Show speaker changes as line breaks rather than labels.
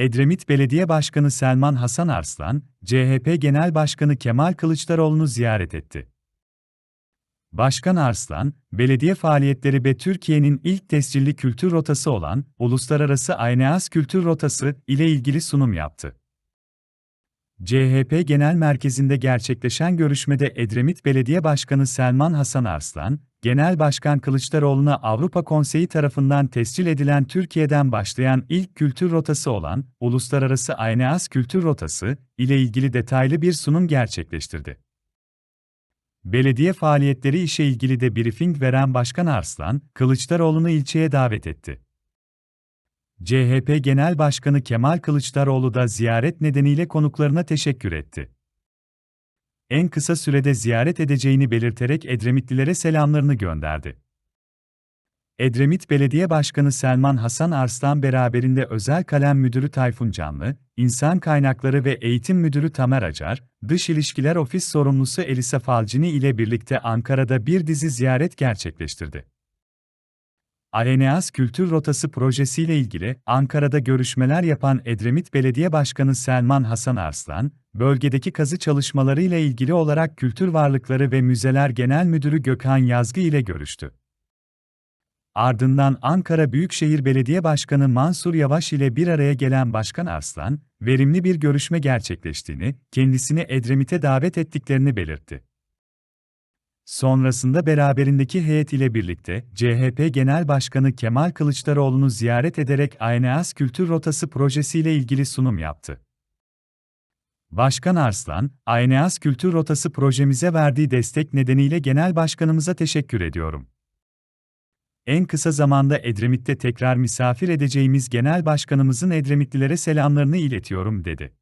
Edremit Belediye Başkanı Selman Hasan Arslan, CHP Genel Başkanı Kemal Kılıçdaroğlu'nu ziyaret etti. Başkan Arslan, belediye faaliyetleri ve Türkiye'nin ilk tescilli kültür rotası olan Uluslararası Ayneas Kültür Rotası ile ilgili sunum yaptı. CHP Genel Merkezi'nde gerçekleşen görüşmede Edremit Belediye Başkanı Selman Hasan Arslan, Genel Başkan Kılıçdaroğlu'na Avrupa Konseyi tarafından tescil edilen Türkiye'den başlayan ilk kültür rotası olan Uluslararası Ayneas Kültür Rotası ile ilgili detaylı bir sunum gerçekleştirdi. Belediye faaliyetleri işe ilgili de briefing veren Başkan Arslan, Kılıçdaroğlu'nu ilçeye davet etti. CHP Genel Başkanı Kemal Kılıçdaroğlu da ziyaret nedeniyle konuklarına teşekkür etti. En kısa sürede ziyaret edeceğini belirterek Edremitlilere selamlarını gönderdi. Edremit Belediye Başkanı Selman Hasan Arslan beraberinde Özel Kalem Müdürü Tayfun Canlı, İnsan Kaynakları ve Eğitim Müdürü Tamer Acar, Dış İlişkiler Ofis Sorumlusu Elisa Falcini ile birlikte Ankara'da bir dizi ziyaret gerçekleştirdi. Aeneas Kültür Rotası projesiyle ilgili Ankara'da görüşmeler yapan Edremit Belediye Başkanı Selman Hasan Arslan, bölgedeki kazı çalışmaları ile ilgili olarak Kültür Varlıkları ve Müzeler Genel Müdürü Gökhan Yazgı ile görüştü. Ardından Ankara Büyükşehir Belediye Başkanı Mansur Yavaş ile bir araya gelen Başkan Arslan, verimli bir görüşme gerçekleştiğini, kendisini Edremit'e davet ettiklerini belirtti. Sonrasında beraberindeki heyet ile birlikte CHP Genel Başkanı Kemal Kılıçdaroğlu'nu ziyaret ederek Ayneas Kültür Rotası projesiyle ilgili sunum yaptı. Başkan Arslan, Ayneas Kültür Rotası projemize verdiği destek nedeniyle Genel Başkanımıza teşekkür ediyorum. En kısa zamanda Edremit'te tekrar misafir edeceğimiz Genel Başkanımızın Edremitlilere selamlarını iletiyorum dedi.